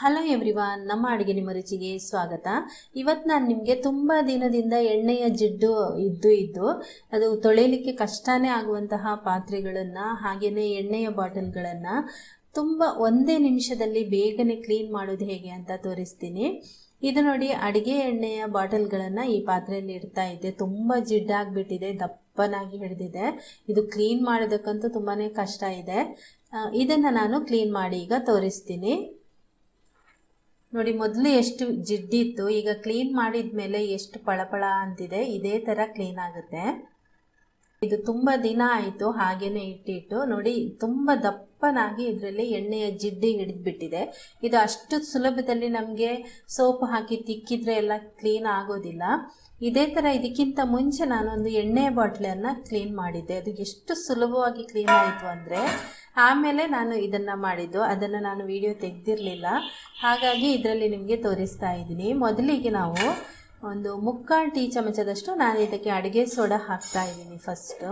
Hello everyone ನಮ್ಮ ಅಡುಗೆ ನಿಮ್ಮ ರುಚಿಗೆ ಸ್ವಾಗತ. ಇವತ್ತು ನಾನು ನಿಮಗೆ ತುಂಬ ದಿನದಿಂದ ಎಣ್ಣೆಯ ಜಿಡ್ಡು ಇದ್ದು ಇದ್ದು, ಅದು ತೊಳೆಯಲಿಕ್ಕೆ ಕಷ್ಟನೇ ಆಗುವಂತಹ ಪಾತ್ರೆಗಳನ್ನು ಹಾಗೆಯೇ ಎಣ್ಣೆಯ ಬಾಟಲ್ಗಳನ್ನು ತುಂಬ ಒಂದೇ ನಿಮಿಷದಲ್ಲಿ ಬೇಗನೆ ಕ್ಲೀನ್ ಮಾಡೋದು ಹೇಗೆ ಅಂತ ತೋರಿಸ್ತೀನಿ. ಇದು ನೋಡಿ, ಅಡುಗೆ ಎಣ್ಣೆಯ ಬಾಟಲ್ಗಳನ್ನು ಈ ಪಾತ್ರೆಯಲ್ಲಿ ಇಡ್ತಾ ಇದ್ದೆ. ತುಂಬ ಜಿಡ್ಡಾಗಿಬಿಟ್ಟಿದೆ ದಪ್ಪನಾಗಿ ಹಿಡಿದಿದೆ. ಇದು ಕ್ಲೀನ್ ಮಾಡೋದಕ್ಕಂತೂ ತುಂಬಾ ಕಷ್ಟ ಇದೆ. ಇದನ್ನು ನಾನು ಕ್ಲೀನ್ ಮಾಡಿ ಈಗ ತೋರಿಸ್ತೀನಿ. ನೋಡಿ, ಮೊದಲು ಎಷ್ಟು ಜಿಡ್ಡಿತ್ತು, ಈಗ ಕ್ಲೀನ್ ಮಾಡಿದ ಮೇಲೆ ಎಷ್ಟು ಪಳಪಳ ಅಂತಿದೆ, ಇದೇ ಥರ ಕ್ಲೀನ್ ಆಗುತ್ತೆ. ಇದು ತುಂಬ ದಿನ ಆಯಿತು ಹಾಗೇನೆ ಇಟ್ಟಿಟ್ಟು ನೋಡಿ, ತುಂಬ ದಪ್ಪನಾಗಿ ಇದರಲ್ಲಿ ಎಣ್ಣೆಯ ಜಿಡ್ಡಿ ಹಿಡಿದ್ಬಿಟ್ಟಿದೆ. ಇದು ಅಷ್ಟು ಸುಲಭದಲ್ಲಿ ನಮಗೆ ಸೋಪ್ ಹಾಕಿ ತಿಕ್ಕಿದ್ರೆ ಎಲ್ಲ ಕ್ಲೀನ್ ಆಗೋದಿಲ್ಲ. ಇದೇ ಥರ ಇದಕ್ಕಿಂತ ಮುಂಚೆ ನಾನೊಂದು ಎಣ್ಣೆ ಬಾಟ್ಲನ್ನು ಕ್ಲೀನ್ ಮಾಡಿದ್ದೆ. ಅದು ಎಷ್ಟು ಸುಲಭವಾಗಿ ಕ್ಲೀನ್ ಆಯಿತು ಅಂದರೆ, ಆಮೇಲೆ ನಾನು ಇದನ್ನು ಮಾಡಿದ್ದು, ಅದನ್ನು ನಾನು ವಿಡಿಯೋ ತೆಗೆದಿರಲಿಲ್ಲ. ಹಾಗಾಗಿ ಇದರಲ್ಲಿ ನಿಮಗೆ ತೋರಿಸ್ತಾ ಇದ್ದೀನಿ. ಮೊದಲಿಗೆ ನಾವು ಒಂದು ಮುಕ್ಕಾಲು ಟೀ ಚಮಚದಷ್ಟು ನಾನು ಇದಕ್ಕೆ ಅಡುಗೆ ಸೋಡಾ ಹಾಕ್ತಾ ಇದ್ದೀನಿ ಫಸ್ಟು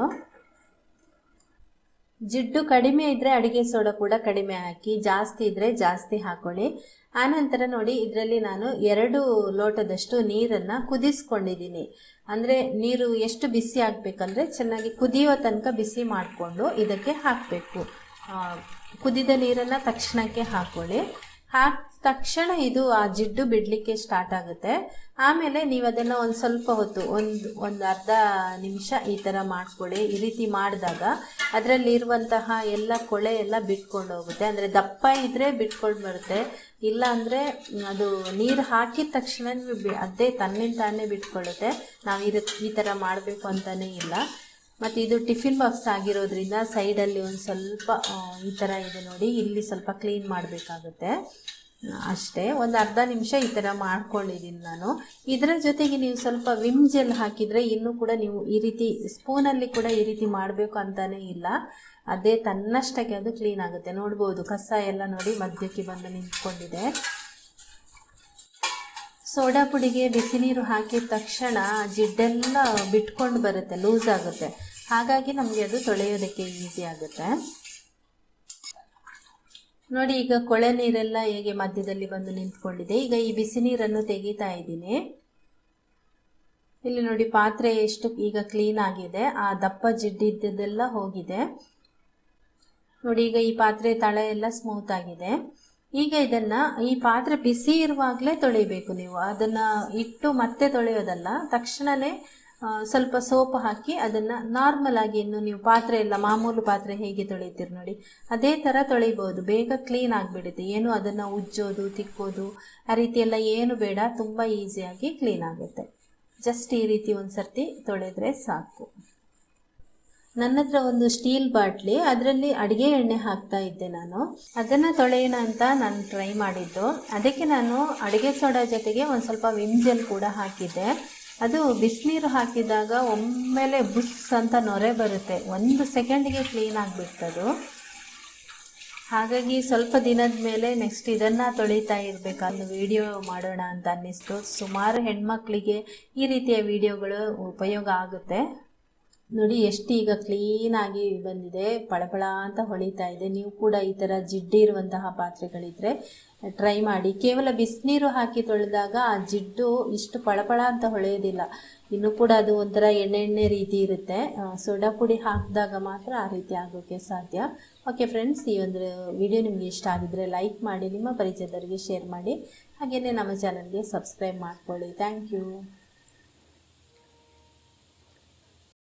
ಜಿಡ್ಡು ಕಡಿಮೆ ಇದ್ದರೆ ಅಡುಗೆ ಸೋಡಾ ಕೂಡ ಕಡಿಮೆ ಹಾಕಿ, ಜಾಸ್ತಿ ಇದ್ದರೆ ಜಾಸ್ತಿ ಹಾಕೊಳ್ಳಿ. ಆನಂತರ ನೋಡಿ ಇದರಲ್ಲಿ ನಾನು ಎರಡು ಲೋಟದಷ್ಟು ನೀರನ್ನು ಕುದಿಸ್ಕೊಂಡಿದ್ದೀನಿ. ಅಂದರೆ ನೀರು ಎಷ್ಟು ಬಿಸಿ ಆಗಬೇಕಂದ್ರೆ ಚೆನ್ನಾಗಿ ಕುದಿಯೋ ತನಕ ಬಿಸಿ ಮಾಡಿಕೊಂಡು ಇದಕ್ಕೆ ಹಾಕಬೇಕು. ಕುದಿದ ನೀರನ್ನು ತಕ್ಷಣಕ್ಕೆ ಹಾಕ್ಕೊಳ್ಳಿ ಹಾಕಿ ತಕ್ಷಣ ಇದು ಆ ಜಿಡ್ಡು ಬಿಡಲಿಕ್ಕೆ ಸ್ಟಾರ್ಟ್ ಆಗುತ್ತೆ. ಆಮೇಲೆ ನೀವು ಅದನ್ನ ಒಂದು ಸ್ವಲ್ಪ ಹೊತ್ತು, ಒಂದು ಒಂದು ಅರ್ಧ ನಿಮಿಷ ಈ ಥರ ಮಾಡ್ಕೊಳ್ಳಿ ಈ ರೀತಿ ಮಾಡಿದಾಗ ಅದರಲ್ಲಿರುವಂತಹ ಎಲ್ಲ ಕೊಳೆ ಎಲ್ಲ ಬಿಟ್ಕೊಂಡು ಹೋಗುತ್ತೆ. ಅಂದರೆ ದಪ್ಪ ಇದ್ದರೆ ಬಿಟ್ಕೊಂಡು ಬರುತ್ತೆ. ಇಲ್ಲ ಅಂದರೆ ಅದು ನೀರು ಹಾಕಿದ ತಕ್ಷಣ ಅದೇ ತನ್ನಿಂದ ತಾನೇ ಬಿಟ್ಕೊಳ್ಳುತ್ತೆ. ನಾವು ಈ ಈ ಥರ ಮಾಡಬೇಕು ಅಂತಲೇ ಇಲ್ಲ. ಮತ್ತು ಇದು ಟಿಫಿನ್ ಬಾಕ್ಸ್ ಆಗಿರೋದ್ರಿಂದ ಸೈಡಲ್ಲಿ ಒಂದು ಸ್ವಲ್ಪ ಈ ಥರ ಇದೆ ನೋಡಿ. ಇಲ್ಲಿ ಸ್ವಲ್ಪ ಕ್ಲೀನ್ ಮಾಡಬೇಕಾಗುತ್ತೆ. ಅಷ್ಟೇ, ಒಂದು ಅರ್ಧ ನಿಮಿಷ ಈ ಥರ ಮಾಡ್ಕೊಂಡಿದ್ದೀನಿ ನಾನು. ಇದರ ಜೊತೆಗೆ ನೀವು ಸ್ವಲ್ಪ ವಿಮ್ ಜೆಲ್ ಹಾಕಿದರೆ ಇನ್ನೂ ಕೂಡ ನೀವು ಈ ರೀತಿ ಸ್ಪೂನಲ್ಲಿ ಕೂಡ ಈ ರೀತಿ ಮಾಡಬೇಕು ಅಂತಲೇ ಇಲ್ಲ. ಅದೇ ತನ್ನಷ್ಟಕ್ಕೆ ಅದು ಕ್ಲೀನ್ ಆಗುತ್ತೆ. ನೋಡ್ಬೋದು, ಕಸ ಎಲ್ಲ ನೋಡಿ ಮಧ್ಯಕ್ಕೆ ಬಂದು ನಿಂತ್ಕೊಂಡಿದೆ. ಸೋಡಾ ಪುಡಿಗೆ ಬಿಸಿ ನೀರು ಹಾಕಿದ ತಕ್ಷಣ ಜಿಡ್ಡೆಲ್ಲ ಬಿಟ್ಕೊಂಡು ಬರುತ್ತೆ, ಲೂಸ್ ಆಗುತ್ತೆ. ಹಾಗಾಗಿ ನಮಗೆ ಅದು ತೊಳೆಯೋದಕ್ಕೆ ಈಸಿ ಆಗುತ್ತೆ. ನೋಡಿ, ಈಗ ಕೊಳೆ ನೀರೆಲ್ಲ ಹೇಗೆ ಮಧ್ಯದಲ್ಲಿ ಬಂದು ನಿಂತ್ಕೊಂಡಿದೆ. ಈಗ ಈ ಬಿಸಿ ನೀರನ್ನು ತೆಗೀತಾ ಇದ್ದೀನಿ. ಇಲ್ಲಿ ನೋಡಿ, ಪಾತ್ರೆ ಎಷ್ಟು ಈಗ ಕ್ಲೀನ್ ಆಗಿದೆ. ಆ ದಪ್ಪ ಜಿಡ್ಡಿದ್ದೆಲ್ಲ ಹೋಗಿದೆ. ನೋಡಿ, ಈಗ ಈ ಪಾತ್ರೆ ತಳ ಎಲ್ಲ ಸ್ಮೂತ್ ಆಗಿದೆ. ಈಗ ಇದನ್ನ ಈ ಪಾತ್ರೆ ಬಿಸಿ ಇರುವಾಗಲೇ ತೊಳಿಬೇಕು ನೀವು. ಅದನ್ನ ಇಟ್ಟು ಮತ್ತೆ ತೊಳೆಯೋದಲ್ಲ ತಕ್ಷಣವೇ ಸ್ವಲ್ಪ ಸೋಪ್ ಹಾಕಿ ಅದನ್ನು ನಾರ್ಮಲ್ ಆಗಿ ಇನ್ನು ನೀವು ಪಾತ್ರೆ ಎಲ್ಲ, ಮಾಮೂಲು ಪಾತ್ರೆ ಹೇಗೆ ತೊಳಿತೀರಿ ನೋಡಿ. ಅದೇ ಥರ ತೊಳಿಬೋದು ಬೇಗ ಕ್ಲೀನ್ ಆಗಿಬಿಡುತ್ತೆ. ಏನು ಅದನ್ನು ಉಜ್ಜೋದು, ತಿಕ್ಕೋದು, ಆ ರೀತಿ ಎಲ್ಲ ಏನು ಬೇಡ. ತುಂಬ ಈಸಿಯಾಗಿ ಕ್ಲೀನ್ ಆಗುತ್ತೆ. ಜಸ್ಟ್ ಈ ರೀತಿ ಒಂದು ಸರ್ತಿ ತೊಳೆದ್ರೆ ಸಾಕು. ನನ್ನ ಹತ್ರ ಒಂದು ಸ್ಟೀಲ್ ಬಾಟ್ಲಿ ಅದರಲ್ಲಿ ಅಡುಗೆ ಎಣ್ಣೆ ಹಾಕ್ತಾ ಇದ್ದೆ ನಾನು. ಅದನ್ನು ತೊಳೆಯೋಣ ಅಂತ ನಾನು ಟ್ರೈ ಮಾಡಿದ್ದು. ಅದಕ್ಕೆ ನಾನು ಅಡುಗೆ ಸೋಡಾ ಜೊತೆಗೆ ಒಂದು ಸ್ವಲ್ಪ ವಿಮ್ ಜೆಲ್ ಕೂಡ ಹಾಕಿದ್ದೆ. ಅದು ಬಿಸಿನೀರು ಹಾಕಿದಾಗ ಒಮ್ಮೆಲೆ ಬುಸ್ ಅಂತ ನೊರೆ ಬರುತ್ತೆ. ಒಂದು ಸೆಕೆಂಡಿಗೆ ಕ್ಲೀನ್ ಆಗಿಬಿಡ್ತದು. ಹಾಗಾಗಿ ಸ್ವಲ್ಪ ದಿನದ ಮೇಲೆ ನೆಕ್ಸ್ಟ್ ಇದನ್ನು ತೊಳಿತಾ ಇರಬೇಕು. ವಿಡಿಯೋ ಮಾಡೋಣ ಅಂತ ಅನ್ನಿಸ್ತು. ಸುಮಾರು ಹೆಣ್ಮಕ್ಳಿಗೆ ಈ ರೀತಿಯ ವಿಡಿಯೋಗಳು ಉಪಯೋಗ ಆಗುತ್ತೆ. ನೋಡಿ, ಎಷ್ಟು ಈಗ ಕ್ಲೀನಾಗಿ ಬಂದಿದೆ. ಪಳಪಳ ಅಂತ ಹೊಳಿತಾ ಇದೆ. ನೀವು ಕೂಡ ಈ ಥರ ಜಿಡ್ಡಿರುವಂತಹ ಪಾತ್ರೆಗಳಿದ್ರೆ ಟ್ರೈ ಮಾಡಿ. ಕೇವಲ ಬಿಸಿನೀರು ಹಾಕಿ ತೊಳೆದಾಗ ಆ ಜಿಡ್ಡು ಇಷ್ಟು ಪಳಪಳ ಅಂತ ಹೊಳೆಯೋದಿಲ್ಲ. ಇನ್ನೂ ಕೂಡ ಅದು ಒಂಥರ ಎಣ್ಣೆ ಎಣ್ಣೆ ರೀತಿ ಇರುತ್ತೆ. ಸೋಡಾ ಪುಡಿ ಹಾಕಿದಾಗ ಮಾತ್ರ ಆ ರೀತಿ ಆಗೋಕ್ಕೆ ಸಾಧ್ಯ. ಓಕೆ ಫ್ರೆಂಡ್ಸ್ ಈ ಒಂದು ವಿಡಿಯೋ ನಿಮಗೆ ಇಷ್ಟ ಆಗಿದ್ರೆ ಲೈಕ್ ಮಾಡಿ, ನಿಮ್ಮ ಪರಿಚಯದವರಿಗೆ ಶೇರ್ ಮಾಡಿ. ಹಾಗೆಯೇ ನಮ್ಮ ಚಾನಲ್ಗೆ ಸಬ್ಸ್ಕ್ರೈಬ್ ಮಾಡ್ಕೊಳ್ಳಿ. Thank you